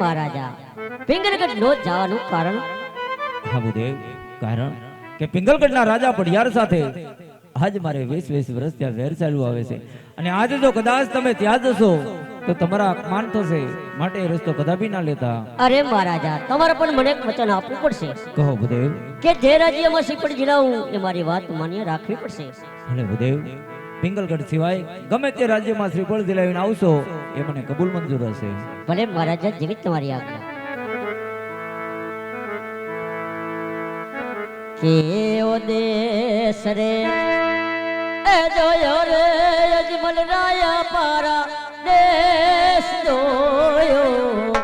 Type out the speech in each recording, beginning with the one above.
મહારાજા. પિંગલગઢ નો જવાનું કારણ? હા કારણ કે પિંગલગઢના રાજા પડિયાર સાથે આજ મારે વીસ વીસ વર્ષ ત્યાં વેર ચાલુ આવે છે. અને આજે જો કદાચ તમે ત્યાં જશો તો તમારા અપમાન થશે. માટે રસ્તો કદાપી ના લેતા. અરે મહારાજા તમારે પણ મને એક વચન આપવું પડશે. કહો ભૂદેવ કે જે રાજ્યમાં શ્રીપડ જિલ્લાવું એ મારી વાત માન્ય રાખવી પડશે. અને ભૂદેવ પિંગલગઢ સિવાય ગમે તે રાજ્યમાં શ્રીફળ દિલાવીને આવશો એ મને કબૂલ મંજૂર હશે. ભલે મહારાજ, જેવી તમારી આજ્ઞા કેવો દેશ રે. એ જોયો રે, અજમલ રાયા પારા. દેશ જોયો.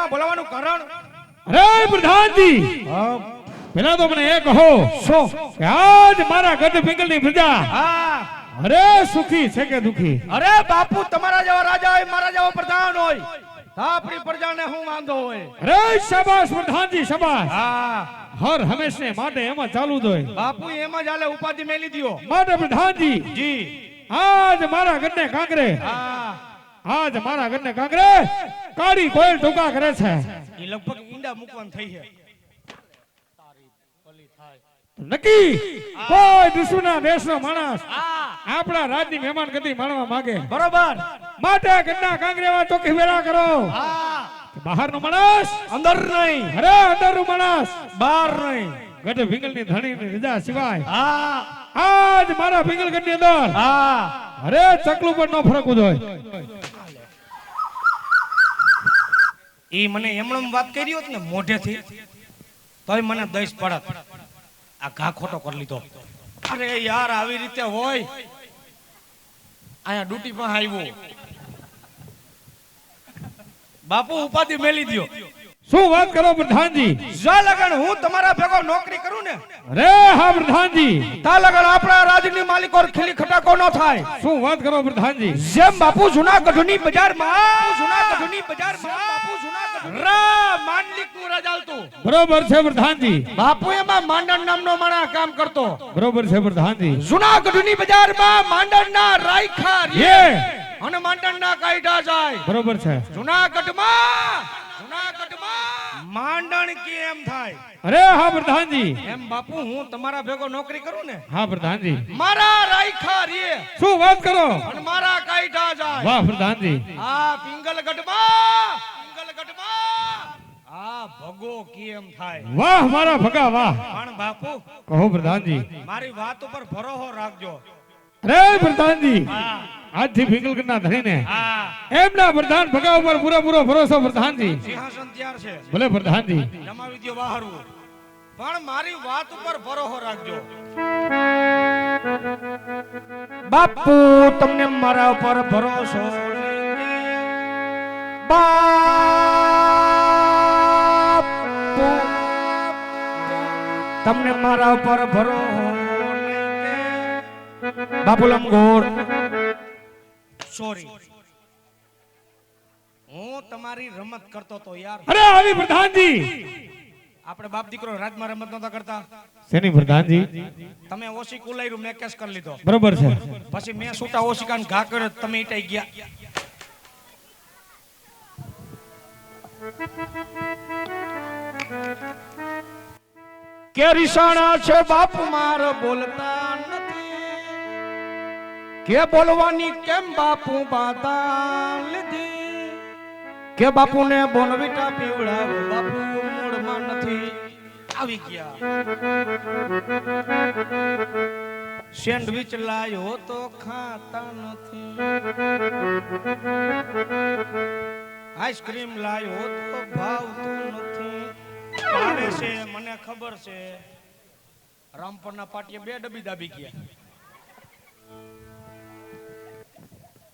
રાજમાં બોલાવાનું કારણ? અરે પ્રધાનજી! પેલા તો મને એ કહો શું? કે આજ મારા ગઢ પિંગલની પ્રજા હા. અરે સુખી છે કે દુખી? અરે બાપુ તમારા જેવા રાજા હોય મારા જેવા પ્રધાન હોય. આપણી પ્રજાને હું વાંધો હોય? અરે શાબાશ પ્રધાનજી શાબાશ. હા. હર હંમેશને માટે એમાં ચાલુ જ હોય. બાપુ એમાં જ હાલે ઉપાધિ મેલી દ્યો. માટે પ્રધાનજી જી. આજ મારા ગઢને કાંકરે. હા. આજ મારા ઘરને કાંકરે કાળી કોયલ ટૂંકા કરે છે. એ લગભગ ઈંડા મૂકવાનું થઈ છે. નકી કોઈ દુશ્મના દેશનો માણસ આપણા રાજની મહેમાન ગતિ માણવા માંગે. બરોબર. માટે ગઢના કાંકરેવા ચોકી વેળા કરો. બહારનું માણસ અંદર નહીં. અરે અંદરનું માણસ બહાર નહીં. ગઢ ભીંગલની ધણીની રજા સિવાય હા. આજ મારા ભીંગલગઢની અંદર હા. અરે, ચકલું પણ નો ફરક હોય એ મને એમણે વાત કરી હોત ને મોઢેથી, તોય મને દઈશ પડત. આ ઘા ખોટો કરી લીધો. અરે, યાર, આવી રીતે હોય, અહીંયા ડ્યુટી પણ આવ્યો. બાપુ ઉપાધિ મેલી દ્યો. શું વાત કરો પ્રધાનજી? જા લગન હું તમારા ભેગો નોકરી કરું ને. રે હા પ્રધાનજી. તા લગન આપણા રાજની માલિકો ખીલી ખટાકો નો થાય. શું વાત કરો પ્રધાનજી? જેમ બાપુ જુનાગઢની બજારમાં બજારમાં બાપુ જુનાગઢ રા માંડલિકનું રાજ હાલતું બરોબર છે પ્રધાનજી. બાપુ એમાં માંડણ નામનો માણા કામ કરતો. બરોબર છે પ્રધાનજી. જુનાગઢની બજારમાં માંડણના રાયખા રે. અને માંડણ માંડણના કાયદા જાય. બરોબર છે. જુનાગઢમાં જુનાગઢમાં માંડણ કેમ થાય? અરે હા પ્રધાનજી. એમ બાપુ હું તમારા ભેગો નોકરી કરું ને? હા પ્રધાનજી. મારા રાયખા રે શું વાત કરો? અને મારા કાઈઠા જાય. વાહ પ્રધાનજી. આ પિંગલગઢમાં પિંગલગઢમાં આ ભગો કેમ થાય? વાહ મારા ભગા વાહ. પણ બાપુ કહો પ્રધાનજી. મારી વાત ઉપર ભરોસો રાખજો. અરે પ્રધાનજી. હા. આજથી ભીગલ ધણીને. હા. એમના પ્રધાન ભગા ઉપર પૂરેપૂરો ભરોસો પ્રધાનજી. સિંહાસન તૈયાર છે. ભલે પ્રધાનજી. જમાવી દો બહારવું. પણ મારી વાત ઉપર ભરોસો રાખજો. બાપુ તમને મારા ઉપર ભરોસો બાપુ તમને મારા ઉપર ભરોસો બાપુ લંગોર. સોરી. હું તમારી રમત કરતો તો યાર. અરે આવી પ્રધાનજી. આપણે બાપ દીકરો રાજમાં રમત નતા કરતા. શેની પ્રધાનજી? તમે ઓશી કુલાઈરું મેં કેસ કરી લીધો. બરોબર છે. પછી મેં છૂટા ઓશિકાન ઘા કર્યો તમે ઈટાઈ ગયા. કે રિસાણા છે બાપ માર બોલતા? કે બોલવાની કેમ બાપુ બાતા લીધી? કે બાપુને બોનવીટા પીવડાવો, બાપુ મૂળમાં નથી. આવી ગયા. સેન્ડવિચ લાયો તો ખાતા નથી. આઈસ્ક્રીમ લાયો તો ભાવતું નથી. મને ખબર છે. રામપરના પાટીએ બે ડબ્બી દાબી ગયા.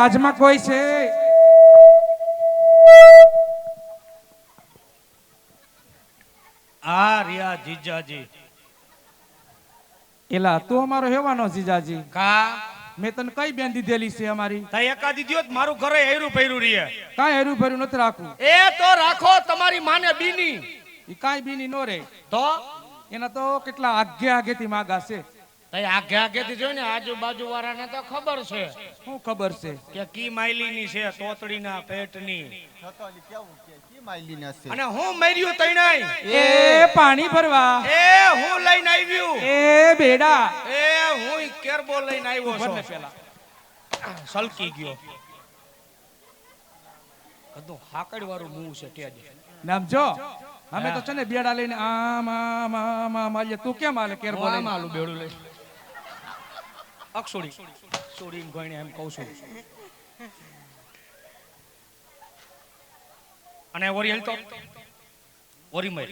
રાજમાં કોઈ છે? આ રિયા જીજાજી. એલા તું અમારો હેવાનો જીજાજી. કા? મેં તને કઈ બેન દીધેલી છે અમારી? તઈ એકાદી દીધીઓ મારું ઘરે હેરું ભેરું રીએ કાંઈ હેરું ભર્યું નથી રાખવું. એ તો રાખો તમારી માને બીની. એ કાંઈ બીની નો રે. તો? એના તો કેટલા આગે આગેથી માગા છે. આગે આગેથી જોઈ ને આજુબાજુ વાળાને તો ખબર છે. શું ખબર છે? કે કી માયલીની છે તોતડીના પેટની. છતોલી કેવું કે કી માયલીને હશે અને હું મર્યું તૈણાય એ પાણી ભરવા. એ હું લઈને આવ્યું. એ બેડા. એ હું કેરબો લઈને આવ્યો છું. પેલા. સલકી ગયો. કદું હાકડ વાળું મું છે ટેજ નામ જો. અમે તો છે ને બેડા લઈને આમ આમ આમ આમ. તું કેમ આલે કેર હું બોલે આમ આલું બેડું લઈ અક્ષોડી. સોડી ગઈને એમ કહું છું. અને ઓરિયલ તો ઓરી મર